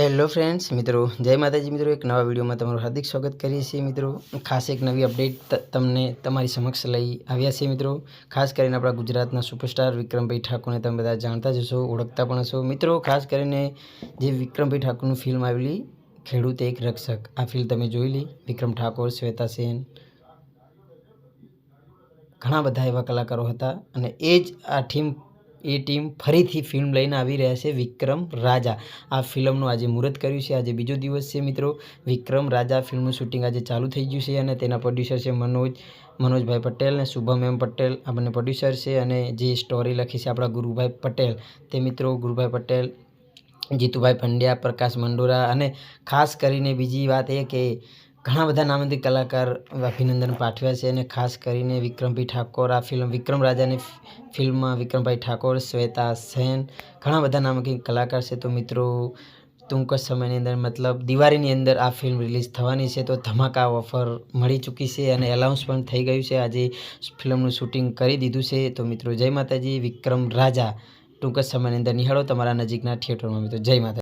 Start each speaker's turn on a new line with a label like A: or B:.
A: Hello friends મિત્રો. જય માતાજી મિત્રો. એક નવા વિડીયોમાં તમારું હાર્દિક સ્વાગત કરીએ છીએ મિત્રો. ખાસ એક નવી અપડેટ તમને તમારી સમક્ષ લઈ આવ્યા છીએ મિત્રો. ખાસ કરીને આપણા ગુજરાતના સુપરસ્ટાર વિક્રમભાઈ ઠાકોરને તમે બધા જાણતા જ હશો, ઓળખતા પણ હશો. મિત્રો, ખાસ કરીને જે વિક્રમભાઈ ઠાકોરનું ફિલ્મ આવેલી ખેડૂત એક રક્ષક. આ ફિલ્મ તમે જોઈ લી. વિક્રમ ઠાકોર, શ્વેતા સેન. ઘણા બધા એવા કલાકારો હતા અને એ જ આ ટીમ એ ટીમ ફરીથી ફિલ્મ લઈને આવી રહ્યા છે વિક્રમ રાજા. આ ફિલ્મનું આજે મુહૂર્ત કર્યું છે. આજે બીજો દિવસ છે મિત્રો. વિક્રમ રાજા ફિલ્મનું શૂટિંગ આજે ચાલુ થઈ ગયું છે અને તેના પ્રોડ્યુસર છે મનોજ, મનોજભાઈ પટેલ અને શુભમ એમ પટેલ આ બંને પ્રોડ્યુસર છે અને જે સ્ટોરી લખી છે આપણા ગુરુભાઈ પટેલ. તે મિત્રો ગુરુભાઈ પટેલ, જીતુભાઈ પંડ્યા, પ્રકાશ મંડોરા અને ખાસ કરીને બીજી વાત એ કે ઘણા બધા નામાંકિત કલાકાર અભિનંદન પાઠવ્યા છે અને ખાસ કરીને વિક્રમભાઈ ઠાકોર આ ફિલ્મ વિક્રમ રાજાની ફિલ્મમાં વિક્રમભાઈ ઠાકોર, શ્વેતા સેન, ઘણા બધા નામાંકિત કલાકાર છે. તો મિત્રો, ટૂંક સમયની અંદર મતલબ દિવાળીની અંદર આ ફિલ્મ રિલીઝ થવાની છે. તો ધમાકા ઓફર મળી ચૂકી છે અને એલાઉન્સ પણ થઈ ગયું છે. આજે ફિલ્મનું શૂટિંગ કરી દીધું છે. તો મિત્રો, જય માતાજી, વિક્રમ રાજા. ટૂંક સમયની અંદર નિહાળો તમારા નજીકના થિયેટરમાં મિત્રો. જય માતા